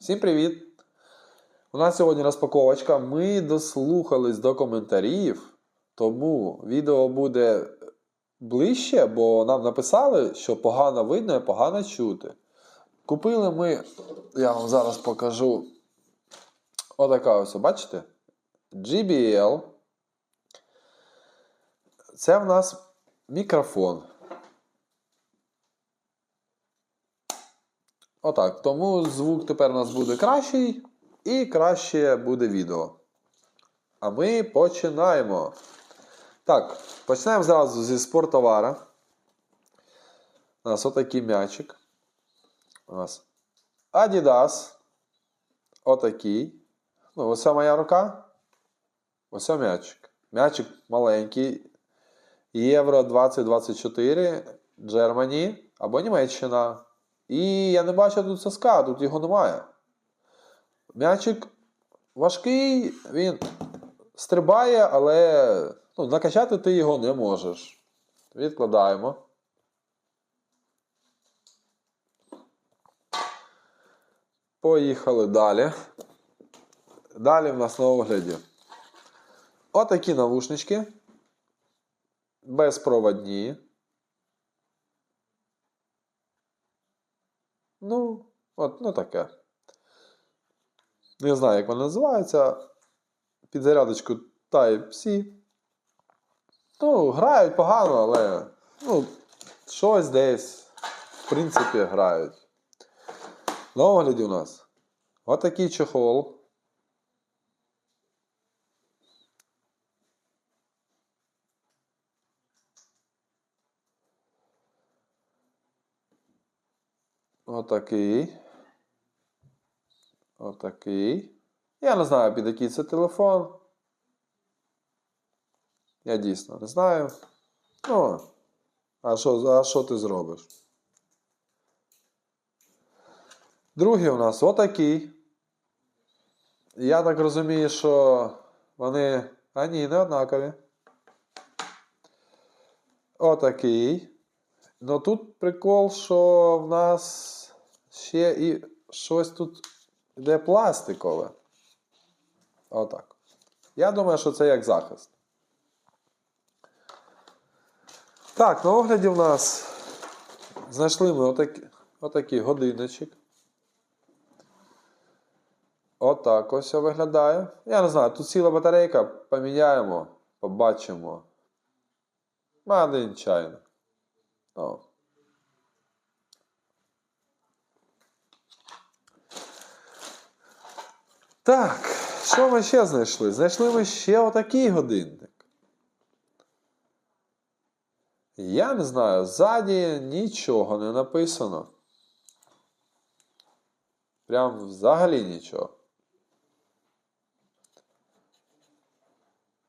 Всім привіт! У нас сьогодні розпаковочка. Ми дослухались до коментарів, тому відео буде ближче, бо нам написали, що погано видно і погано чути. Купили ми, я вам зараз покажу. Отака ось, бачите? GBL. Це в нас мікрофон. Отак. Тому звук тепер у нас буде кращий і краще буде відео. А ми починаємо. Так, починаємо зразу зі спорттовара. У нас отакий м'ячик. У нас Adidas. Отакий. Ну, ось моя рука. Ось м'ячик. М'ячик маленький. Євро 2024, Джермані або Німеччина. І я не бачу тут соска, тут його немає. М'ячик важкий, він стрибає, але ну, накачати ти його не можеш. Відкладаємо. Поїхали далі. Далі в нас на огляді. Отакі навушнички. Безпроводні. Ну, от, ну таке. Не знаю, як вона називається. Під зарядочку Type-C. Ну, грають погано, але ну, щось десь, в принципі, грають. На огляді у нас отакий чехол. Отакий. Отакий. Я не знаю, під який це телефон. Я дійсно не знаю. Ну, а що, а що ти зробиш? Другий у нас отакий. Я так розумію, що вони. А ні, не однакові. Отакий. Ну тут прикол, що в нас ще і щось тут йде пластикове. Отак. Я думаю, що це як захист. Так, на огляді в нас знайшли ми отакий, отакий годинничок. Отак ось виглядає. Я не знаю, тут ціла батарейка, поміняємо, побачимо. Один чайно. О. Так, що ми ще знайшли? Знайшли ми ще отакий годинник. Я не знаю, ззаді нічого не написано. Прям взагалі нічого.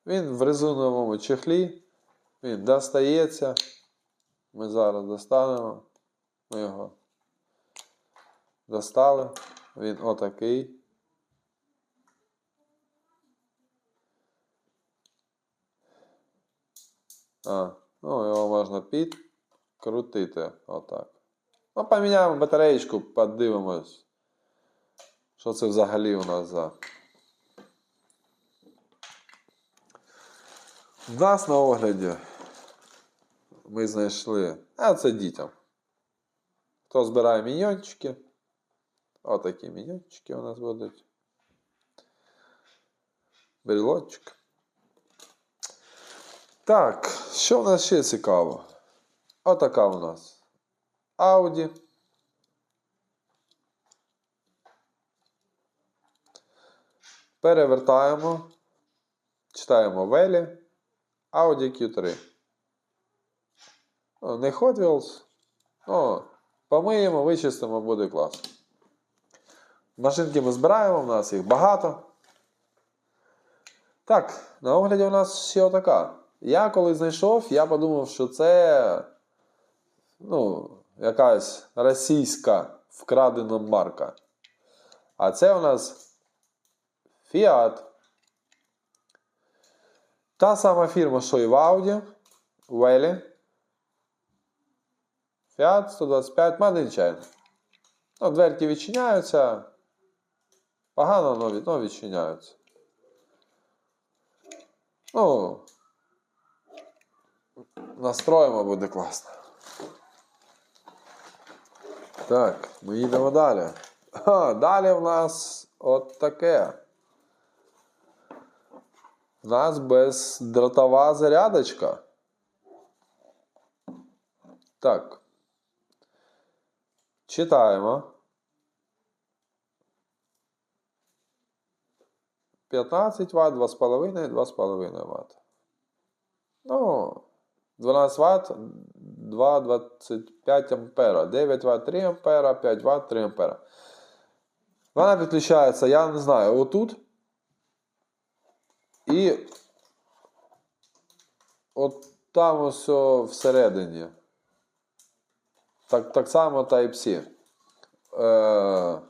Він в резиновому чехлі. Він достається. Ми зараз достанемо. Ми його достали. Він отакий. А, ну його можна підкрутити. Отак. Ну, поміняємо батареєчку, подивимось. Що це взагалі у нас за. У нас на огляді ми знайшли. А це дітям. Хто збирає міньйончики? Отакі міньйончики у нас будуть. Брілочок. Так, що в нас ще цікаво? Отака у нас Audi. Перевертаємо. Читаємо Велі. Audi Q3. О, не Hot Wheels. О, помиємо, вичистимо, буде клас. Машинки ми збираємо, в нас їх багато. Так, на огляді у нас ще отака. Я коли знайшов, я подумав, що це ну, якась російська вкрадена марка. А це у нас Fiat. Та сама фірма, що і в Audi, Велі. Fiat 125 Made in China. Ну, дверки відчиняються. Погано но відчиняються. Ну. Настроїмо буде класно. Так, ми їдемо далі. А, далі в нас от таке. У нас бездротова зарядочка. Так. Читаємо. 15 Вт, 2,5 і 2,5 Вт. Ну, 12 Вт, 2,25 ампера, 9 Вт 3 ампера, 5 Вт 3 ампера. Вона підключається, я не знаю, отут. І от там ось всередині. Так, так само Type-C. Е,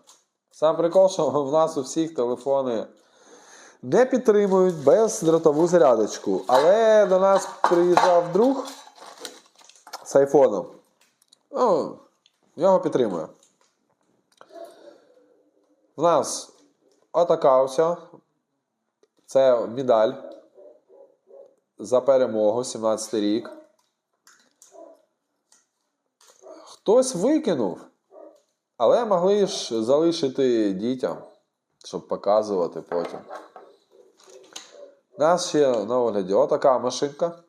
сам прикол, що в нас у всіх телефони не підтримують бездротову зарядочку. Але до нас приїжджав друг з айфоном. Ну, його підтримує. В нас отака ось. Це медаль за перемогу 17 рік. Хтось викинув, але могли ж залишити дітям, щоб показувати потім. Нас ще на огляді отака машинка.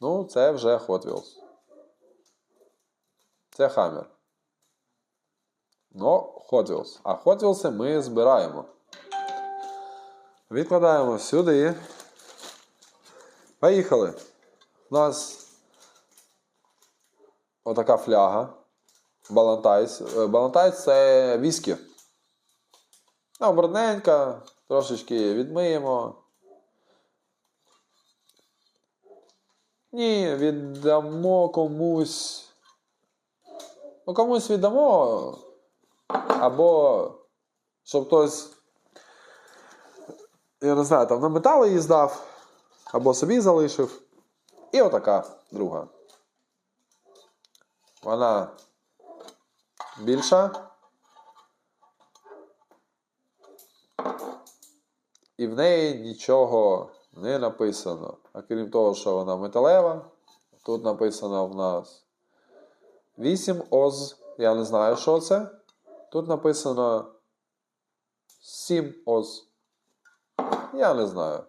Ну, це вже Hot Wheels. Це Hammer. Ну, Hot Wheels. А Hot Wheels ми збираємо. Відкладаємо сюди. Поїхали. У нас отака фляга. Балантайс. Е, Балантайс це віскі. Ну, брудненька, трошечки відмиємо. Ні, віддамо комусь. Ну, комусь віддамо. Або щоб хтось. Я не знаю, там на метали її здав, або собі залишив. І отака друга. Вона більша. І в неї нічого не написано. А крім того, що вона металева, тут написано в нас 8 ОЗ. Я не знаю, що це. Тут написано 7 ОЗ. Я не знаю.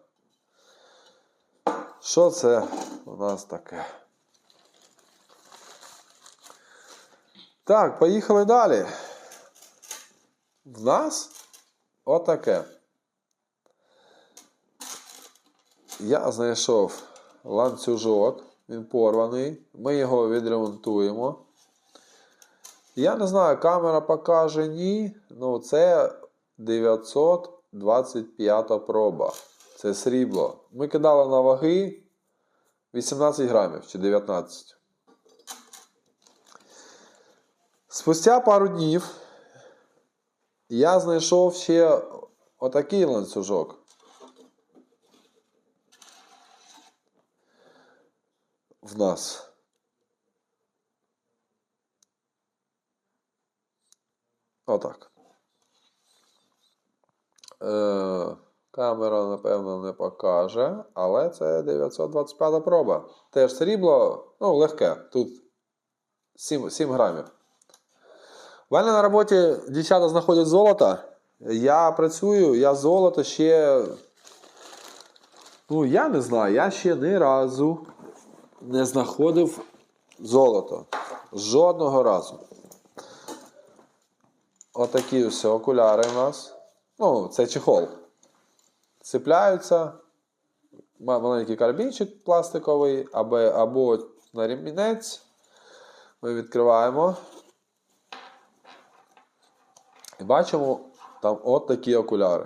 Що це у нас таке? Так, поїхали далі. В нас отаке. Я знайшов ланцюжок, він порваний. Ми його відремонтуємо. Я не знаю, камера покаже ні. Ну, це 925 проба. Це срібло. Ми кидали на ваги 18 грамів чи 19. Спустя пару днів я знайшов ще отакий ланцюжок. В нас. Отак. Е, камера, напевно, не покаже, але це 925 проба. Теж срібло, ну, легке. Тут 7, 7 грамів. У мене на роботі дівчата знаходять золото. Я працюю, я золото ще. Ну, я не знаю, я ще ні разу не знаходив золото. Жодного разу. Отакі все окуляри у нас. Ну, це чехол. Цепляються. Маленький карабінчик пластиковий, або, або на ремінець. Ми відкриваємо. І бачимо там от такі окуляри.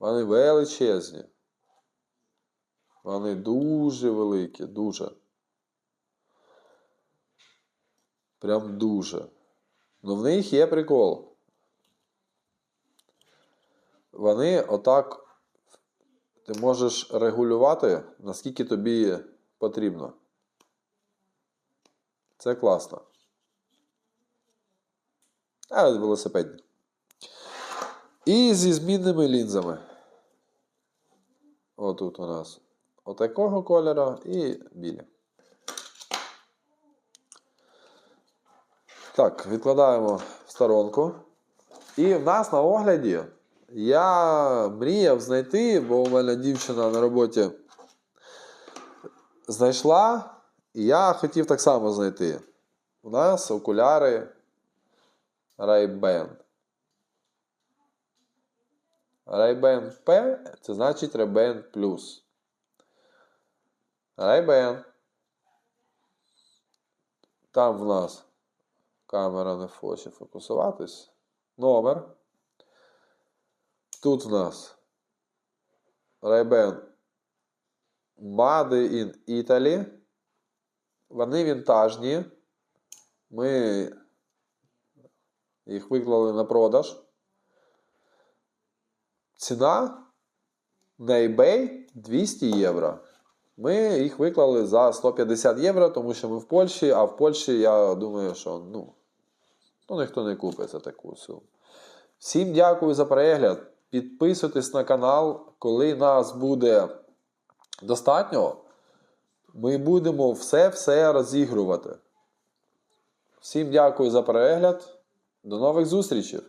Вони величезні. Вони дуже великі, дуже. Прям дуже. Ну в них є прикол. Вони отак. Ти можеш регулювати, наскільки тобі потрібно. Це класно. А, велосипедні. І зі змінними лінзами. Отут у нас отакого кольору і білі. Так, відкладаємо в сторонку. І в нас на огляді я мріяв знайти, бо у мене дівчина на роботі знайшла, і я хотів так само знайти. У нас окуляри Ray-Ban. Ray-Ban P це значить Ray-Ban Plus. Ray-Ban. Там в нас камера не хоче фокусуватись. Номер. Тут в нас Ray-Ban Made in Italy. Вони вінтажні. Ми їх виклали на продаж. Ціна на eBay 200 євро. Ми їх виклали за 150 євро, тому що ми в Польщі, а в Польщі, я думаю, що ну, ну ніхто не купить за таку суму. Всім дякую за перегляд. Підписуйтесь на канал, коли нас буде достатньо. Ми будемо все-все розігрувати. Всім дякую за перегляд. До нових зустрічей!